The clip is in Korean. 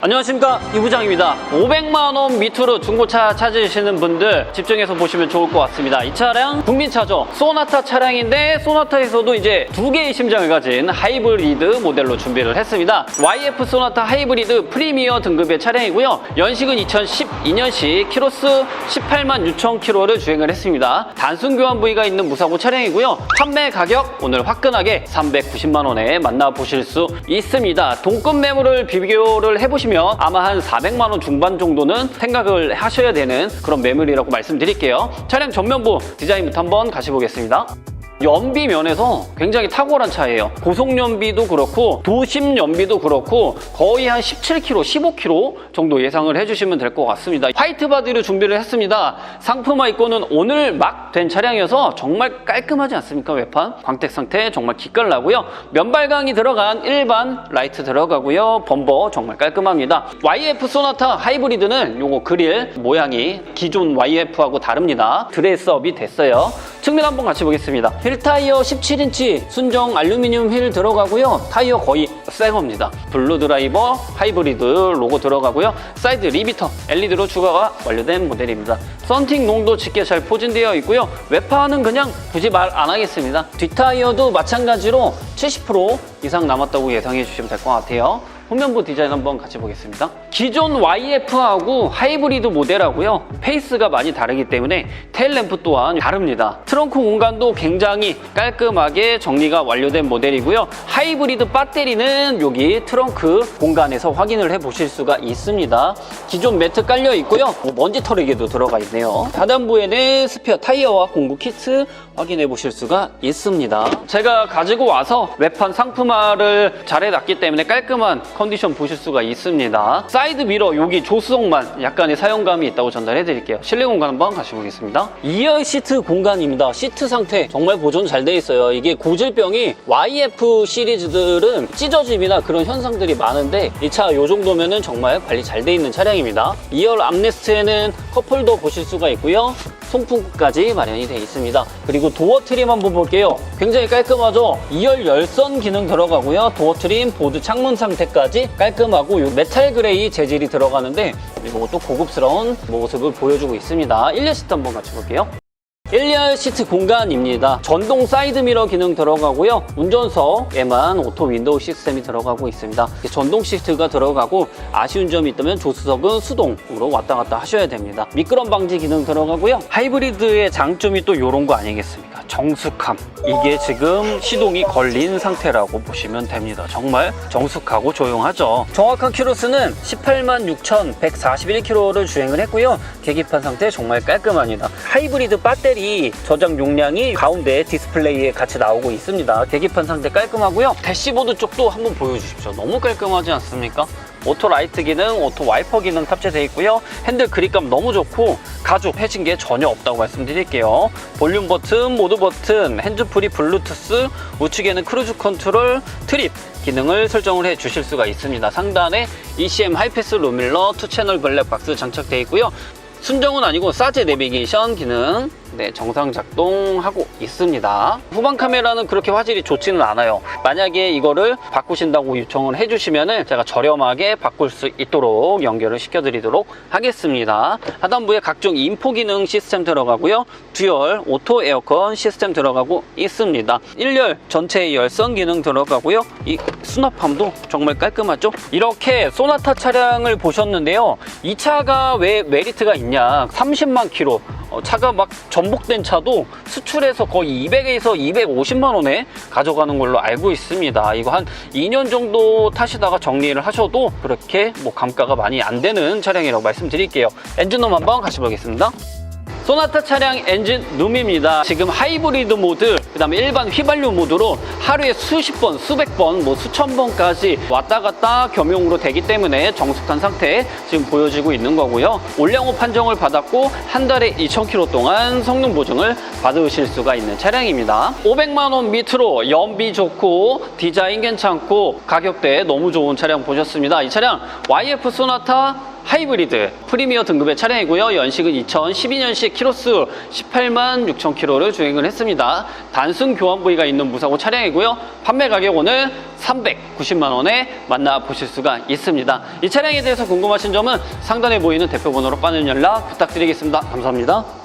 안녕하십니까. 이부장입니다. 500만원 밑으로 중고차 찾으시는 분들 집중해서 보시면 좋을 것 같습니다. 이 차량 국민차죠? 소나타 차량인데 소나타에서도 이제 두 개의 심장을 가진 하이브리드 모델로 준비를 했습니다. YF 소나타 하이브리드 프리미어 등급의 차량이고요. 연식은 2012년식 키로수 18만 6천 킬로를 주행을 했습니다. 단순 교환 부위가 있는 무사고 차량이고요. 판매 가격 오늘 화끈하게 390만 원에 만나보실 수 있습니다. 동급 매물을 비교를 해보시면 아마 한 400만 원 중반 정도는 생각을 하셔야 되는 그런 매물이라고 말씀드릴게요. 차량 전면부 디자인부터 한번 같이 보겠습니다 연비 면에서 굉장히 탁월한 차예요. 고속 연비도 그렇고 도심 연비도 그렇고 거의 한 17km, 15km 정도 예상을 해주시면 될 것 같습니다. 화이트 바디를 준비를 했습니다. 상품화 입고는 오늘 막 된 차량이어서 정말 깔끔하지 않습니까? 외판 광택 상태 정말 기깔나고요. 면발광이 들어간 일반 라이트 들어가고요. 범버 정말 깔끔합니다. YF 소나타 하이브리드는 요거 그릴 모양이 기존 YF하고 다릅니다. 드레스업이 됐어요. 측면 한번 같이 보겠습니다. 휠 타이어 17인치 순정 알루미늄 휠 들어가고요. 타이어 거의 새 겁니다. 블루 드라이버 하이브리드 로고 들어가고요. 사이드 리비터 LED로 추가가 완료된 모델입니다. 썬팅 농도 짙게 잘 포진되어 있고요. 외파는 그냥 굳이 말 안 하겠습니다. 뒷타이어도 마찬가지로 70% 이상 남았다고 예상해 주시면 될 것 같아요. 후면부 디자인 한번 같이 보겠습니다. 기존 YF하고 하이브리드 모델하고요. 페이스가 많이 다르기 때문에 테일 램프 또한 다릅니다. 트렁크 공간도 굉장히 깔끔하게 정리가 완료된 모델이고요. 하이브리드 배터리는 여기 트렁크 공간에서 확인을 해 보실 수가 있습니다. 기존 매트 깔려 있고요. 뭐 먼지 털이기도 들어가 있네요. 하단부에는 스페어 타이어와 공구 키트 확인해 보실 수가 있습니다. 제가 가지고 와서 외판 상품화를 잘 해놨기 때문에 깔끔한 컨디션 보실 수가 있습니다. 사이드 미러 여기 조수석만 약간의 사용감이 있다고 전달해 드릴게요. 실내 공간 한번 같이 보겠습니다. 2열 시트 공간입니다. 시트 상태 정말 보존 잘 돼 있어요. 이게 고질병이 YF 시리즈들은 찢어짐이나 그런 현상들이 많은데 이차이 정도면은 정말 관리 잘 돼 있는 차량입니다. 2열 암레스트에는 컵홀더 보실 수가 있고요. 송풍구까지 마련이 되어 있습니다. 그리고 도어 트림 한번 볼게요. 굉장히 깔끔하죠? 2열 열선 기능 들어가고요. 도어 트림, 보드 창문 상태까지 깔끔하고 요 메탈 그레이 재질이 들어가는데 이것도 고급스러운 모습을 보여주고 있습니다. 1열 시트 한번 같이 볼게요. 1열 시트 공간입니다. 전동 사이드 미러 기능 들어가고요. 운전석에만 오토 윈도우 시스템이 들어가고 있습니다. 전동 시트가 들어가고 아쉬운 점이 있다면 조수석은 수동으로 왔다 갔다 하셔야 됩니다. 미끄럼 방지 기능 들어가고요. 하이브리드의 장점이 또 이런 거 아니겠습니까? 정숙함. 이게 지금 시동이 걸린 상태라고 보시면 됩니다. 정말 정숙하고 조용하죠. 정확한 키로수는 18만 6,141km를 주행을 했고요. 계기판 상태 정말 깔끔합니다. 하이브리드 배터리 저장 용량이 가운데 디스플레이에 같이 나오고 있습니다. 계기판 상태 깔끔하고요. 대시보드 쪽도 한번 보여주십시오. 너무 깔끔하지 않습니까? 오토 라이트 기능, 오토 와이퍼 기능 탑재되어 있고요. 핸들 그립감 너무 좋고 가죽 해진 게 전혀 없다고 말씀드릴게요. 볼륨 버튼, 모드 버튼, 핸즈프리 블루투스, 우측에는 크루즈 컨트롤, 트립 기능을 설정을 해 주실 수가 있습니다. 상단에 ECM 하이패스 로밀러, 투 채널 블랙박스 장착되어 있고요. 순정은 아니고 사제 내비게이션 기능 네, 정상 작동하고 있습니다. 후방 카메라는 그렇게 화질이 좋지는 않아요. 만약에 이거를 바꾸신다고 요청을 해주시면 제가 저렴하게 바꿀 수 있도록 연결을 시켜드리도록 하겠습니다. 하단부에 각종 인포 기능 시스템 들어가고요. 듀얼 오토 에어컨 시스템 들어가고 있습니다. 1열 전체 열선 기능 들어가고요. 이 수납함도 정말 깔끔하죠? 이렇게 소나타 차량을 보셨는데요. 이 차가 왜 메리트가 있냐? 30만 킬로 어, 차가 막 전복된 차도 수출해서 거의 200에서 250만 원에 가져가는 걸로 알고 있습니다. 이거 한 2년 정도 타시다가 정리를 하셔도 그렇게 뭐 감가가 많이 안 되는 차량이라고 말씀드릴게요. 엔진룸 한번 같이 보겠습니다. 소나타 차량 엔진 룸입니다. 지금 하이브리드 모드, 그 다음에 일반 휘발유 모드로 하루에 수십 번, 수백 번, 뭐 수천 번까지 왔다 갔다 겸용으로 되기 때문에 정숙한 상태 지금 보여지고 있는 거고요. 올량호 판정을 받았고 한 달에 2,000km 동안 성능 보증을 받으실 수가 있는 차량입니다. 500만 원 밑으로 연비 좋고 디자인 괜찮고 가격대 너무 좋은 차량 보셨습니다. 이 차량 YF 소나타 하이브리드 프리미어 등급의 차량이고요. 연식은 2012년식 키로수 18만 6천 킬로를 주행을 했습니다. 단순 교환 부위가 있는 무사고 차량이고요. 판매 가격은 390만 원에 만나보실 수가 있습니다. 이 차량에 대해서 궁금하신 점은 상단에 보이는 대표 번호로 빠른 연락 부탁드리겠습니다. 감사합니다.